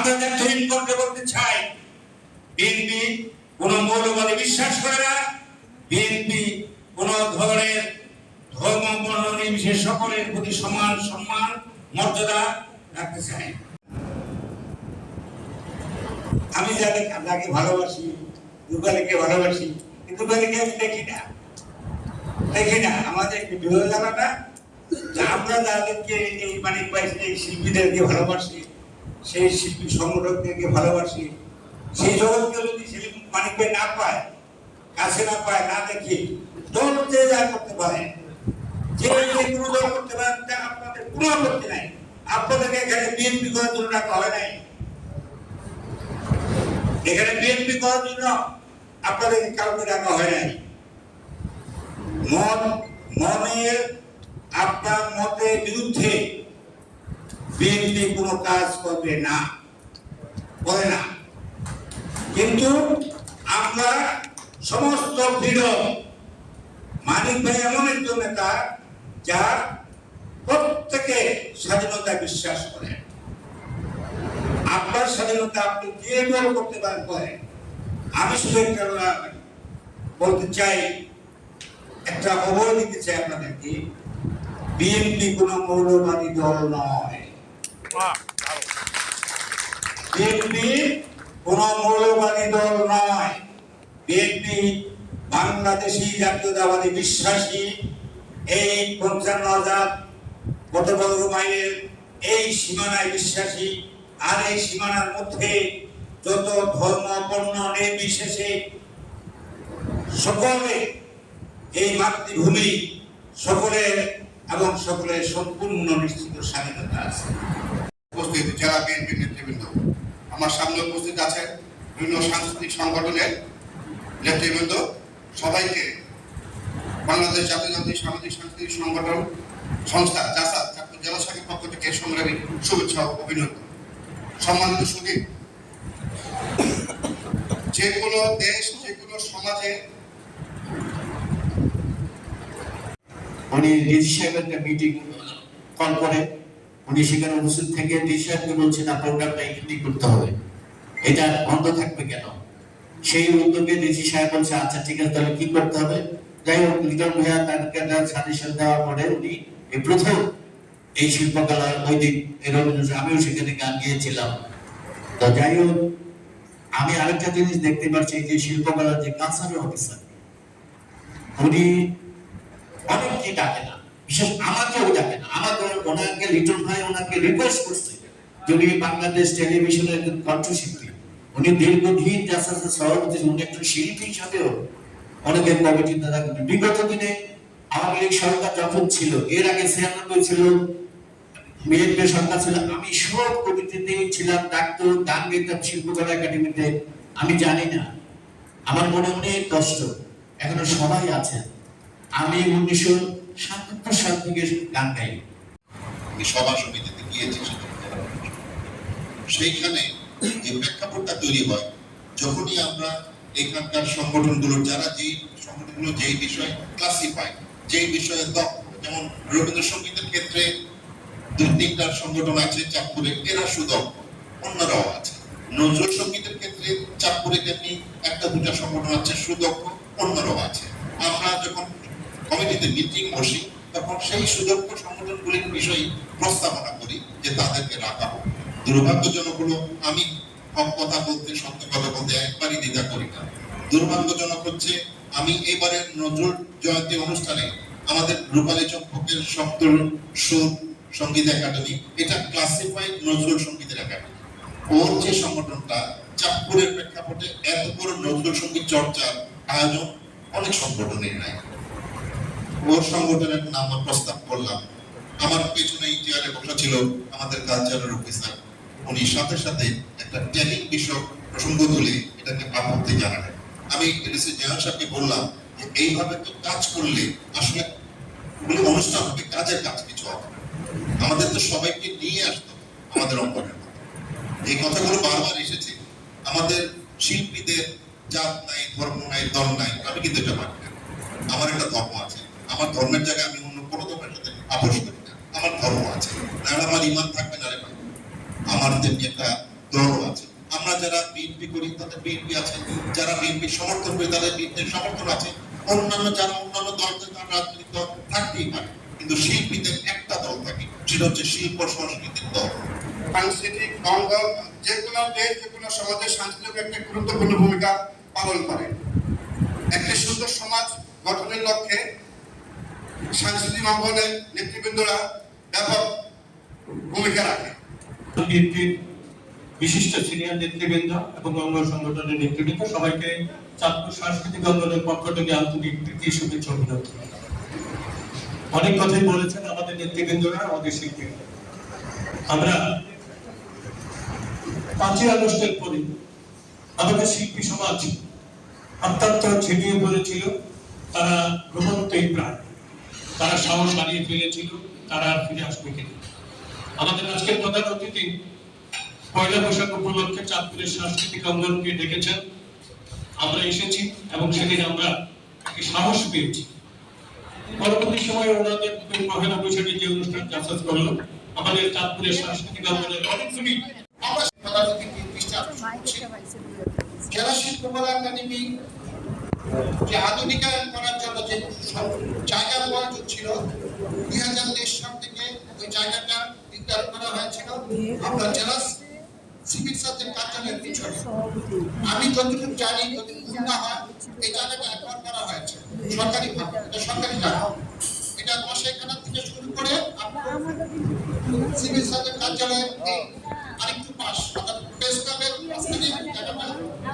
আমরা দায়িত্বহীন করতে বলতে চাই। বিএনপি কোন মৌলবাদী বিশ্বাস করে না। বিএনপি কোন ধরনের ধর্ম বর্ণ নির্বিশেষ সকলের প্রতি সমান সম্মান, মর্যাদা রাখতে চাই। আমি যাদের যাকে ভালোবাসি দুবালিকে ভালোবাসি, কিন্তু আমি দেখি না। দেখি না, আমাদের একটু বিরোধ জানাটা আমরা যাদেরকে এই মানিক ভাই এই শিল্পীদেরকে ভালোবাসি সেই শিল্পী সংগঠকদেরকে ভালোবাসি। সেই জগৎকে যদি শিল্পী মানিক না পায়, কাছে না পায়, না দেখি দল যে করতে পারে, যে কোনো দল করতে পারেন তা আপনাদের কোনো আপত্তি নাই। আপনাদেরকে এখানে বিএনপি করার জন্য রাখা হয় নাই। এখানে বিএনপি করার জন্য আপনাদের কাউকে ডাকা হয় নাই। মন, মনের, আপনার মতের বিরুদ্ধে বিএনপি কোনো কাজ করবে না, করে না। কিন্তু আমরা সমস্ত ফ্রিডম মানিক ভাই এমন একজন নেতা যার প্রত্যেকে স্বাধীনতা বিশ্বাস করেন। আপনার স্বাধীনতা আপনি যে দল করতে পারেন করেন? আমি শুধু একটা বলতে চাই, একটা খবর দিতে চাই আপনাদেরকে। বিএনপি কোনো মৌলবাদী দল নয়। বিএনপি কোনো মৌলবাদী দল নয়। বিএনপি বাংলাদেশি জাতীয়তাবাদী বিশ্বাসী। এই পঞ্চান্ন হাজার কত বর্গ মাইলের এই সীমানায় বিশ্বাসী। আর এই সীমানার মধ্যে যত ধর্ম, বর্ণ, নির্বিশেষে সকলে এই মাতৃভূমি, সকলের এবং সকলের সম্পূর্ণ নিশ্চিত স্বাধীনতা আছে। উপস্থিত জেলা বিএনপি নেতৃবৃন্দ, আমার সামনে উপস্থিত আছেন বিভিন্ন সাংস্কৃতিক সংগঠনের নেতৃবৃন্দ। সবাইকে বাংলাদেশ জাতীয় জাতীয় সামাজিক সাংস্কৃতিক সংগঠন সংস্থা জাসা ছাত্র জেলা শাখার পক্ষ থেকে সংগ্রামী শুভেচ্ছা ও অভিনন্দন। সম্মানিত সুদীপ যে কোনো দেশ, যে কোনো সমাজে উনি ডিসি সাহেব একটা মিটিং কল করে। উনি সেখানে উপস্থিত থেকে ডিসি সাহেবকে বলছেন না প্রোগ্রামটা এখানেই করতে হবে। এটা বন্ধ থাকবে কেন? সেই উদ্যোগে ডিসি সাহেব বলছে আচ্ছা ঠিক আছে, তাহলে কি করতে হবে? যাই হোক, লিটন ভাইয়া তাদেরকে সাজেশন দেওয়ার পরে উনি এই প্রথম এই শিল্পকলার ওই দিন রবীন্দ্র আমিও সেখানে গান গিয়েছিলাম। তো যাই হোক, আমি আরেকটা জিনিস দেখতে পাচ্ছি, যে শিল্পকলার যে কালচারাল অফিসার উনি অনেককে ডাকে না? বিশেষ আমাকেও ডাকে না। আমাকে ওনাকে লিটন ভাই ওনাকে রিকোয়েস্ট করছে বাংলাদেশ টেলিভিশনের একজন কণ্ঠশিল্পী। উনি দীর্ঘদিন জাসাসে সভাপতি উনি একজন শিল্পী হিসাবেও অনেকের বিগত দিনে আওয়ামী লীগ সরকার যখন ছিল, এর আগে ছিয়ানব্বই ছিল বিএনপি সরকার ছিল, আমি সব কমিটিতে ছিলাম, ডাক্তার, গান শিল্পকলা একাডেমিতে। আমি জানি না। আমার মনে অনেক কষ্ট। এখনও সবাই আছেন। আমি উনিশশো সাতাত্তর সাল থেকে গান গাই। সভা সমিতিতে গিয়েছি, সেইখানে যে প্রেক্ষাপটটা তৈরি হয়, যখনই আমরা এখানকার সংগঠনগুলো, যারা যেই সংগঠনগুলো যেই বিষয় ক্লাসিফাই যেই বিষয়ে দক্ষ যেমন রবীন্দ্রসঙ্গীতের ক্ষেত্রে দুই তিনটা সংগঠন আছে, চাঁদপুরে এরা সুদক্ষ, অন্যরাও আছে। নজরুল সঙ্গীতের ক্ষেত্রে চাঁদপুরে তেমনি একটা দুটা সংগঠন আছে সুদক্ষ, অন্যরাও আছে। কমিটিতে মিটিং বসি তখন সেই সুদক্ষ সংগঠনগুলির বিষয়ে প্রস্তাবনা করি যে তাদেরকে রাখা হোক। দুর্ভাগ্যজনক হলো আমি কথা বলতে, সত্য কথা বলতে একবারই দ্বিধা করি না। দুর্ভাগ্যজনক হচ্ছে আমি এবারের নজরুল জয়ন্তী অনুষ্ঠানে আমাদের রূপালী চম্পকের সপ্তর সুর সংগীত একাডেমি, এটা ক্লাসিফাইড নজরুল সঙ্গীতের একাডেমি। ওর যে সংগঠনটা, চাঁদপুরের প্রেক্ষাপটে এত বড় নজরুল সংগীত চর্চার আয়োজন অনেক সংগঠনের নাই। ওর সংগঠনের নাম প্রস্তাব করলাম। আমার পেছনে চেয়ারে বসা ছিল আমাদের কালচারাল অফিসার উনি সাথে সাথে একটা ট্যালিং বিষয় প্রসঙ্গ তুলে এটাকে আপত্তি জানালেন। আমি এডিসি জাহান সাহেবকে বললাম যে, এইভাবে তো কাজ করলে আসলে ওগুলো অনুষ্ঠান হবে, কাজের কাজ কিছু হবে আমাদের তো সবাইকে নিয়ে আসতে আমাদের অঙ্গনের মধ্যে। এই কথাগুলো বারবার এসেছে। আমাদের শিল্পীদের জাত নাই, ধর্ম নাই, দল নাই, আমি কিন্তু এটা মানি না। আমার একটা ধর্ম আছে। আমার ধর্মের জায়গায় আমি অন্য কোনো ধর্মের সাথে আপোষ করি না। আমার ধর্ম আছে। না আমার ইমান থাকবে না আমার তেমনি একটা দলও আছে। আমরা যারা বিএনপি করি, তাদের বিএনপি আছে। যারা বিএনপি সমর্থন করি, তাদের বিএনপির সমর্থন আছে। অন্যান্য যারা অন্যান্য দল তার রাজনৈতিক দল থাকতেই পারে। কিন্তু শিল্পীদের একটা দল থাকে, সেটা হচ্ছে শিল্প সংস্কৃতির দল। সাংস্কৃতিক অঙ্গ যে কোনো দেশ, যে কোনো সমাজে সাংস্কৃতিক একটা গুরুত্বপূর্ণ ভূমিকা পালন করে। একটি সুন্দর সমাজ গঠনের লক্ষ্যে নেতৃবৃন্দরা ব্যাপক ভূমিকা রাখে। বিশিষ্ট সিনিয়র নেতৃবৃন্দ এবং অঙ্গ সংগঠনের নেতৃবৃন্দ সবাইকে চাঁদপুর সাংস্কৃতিক পক্ষ থেকে আন্তরিক প্রীতি, শুভেচ্ছা অনেক কথাই বলেছেন আমাদের নেতৃবৃন্দরা, আমাদের শিল্পী। আমরা পাঁচই আগস্টের পরে আমাদের শিল্পী সমাজ অত্যন্ত ছিনিয়ে পড়েছিল, তারা ভ্রমণতেই প্রায় তারা সাহস হারিয়ে ফেলেছিল তারা আর ফিরে আসবে কিনা। আমাদের আজকের প্রধান অতিথি পয়লা বৈশাখ উপলক্ষে চাঁদপুরের সাংস্কৃতিক অঙ্গনকে ডেকেছেন। আমরা এসেছি এবং সেখানে আমরা সাহস পেয়েছি। পরবর্তী সময়ে ওনাদের পয়লা বৈশাখে যে অনুষ্ঠান চাষাস করল আমাদের চাঁদপুরের সাংস্কৃতিক অঙ্গনের অনেকগুলি জেলা শিল্পকলা একাডেমি যে আধুনিকায়ন করার জন্য যে জায়গা প্রয়োজন ছিল, দুই হাজার তেইশ সাল থেকে ওই জায়গাটা নির্ধারণ করা হয়েছিল। আমরা জেলা সিভিল কার্যালয়ের পিছনে। আমি যতটুকু জানি ভুল না হয়, এই জায়গাটা একবার করা হয়েছে। সরকারি ভাবে, এটা সরকারি জায়গা এটা কষাইখানা থেকে শুরু করে আপনার সিভিল সার্জন কার্যালয়ের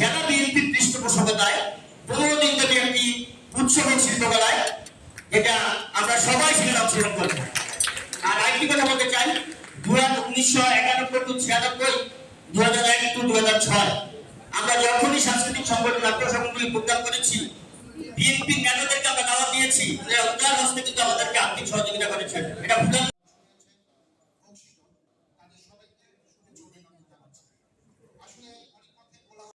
জেলা বিএনপির পৃষ্ঠপোষকতায় পনেরো দিন ধরে একটি উৎসবের শিল্পকলায় এটা আমরা সবাই সেখানে অংশগ্রহণ করব আর আরেকটি কথা বলতে চাই দু হাজার উনিশশো আমরা যখনই সাংস্কৃতিক সংগঠন প্রোগ্রাম করেছি, বিএনপি নেতাদেরকে আমরা দিয়েছি উদার হস্তে সহযোগিতা করেছেন। এটা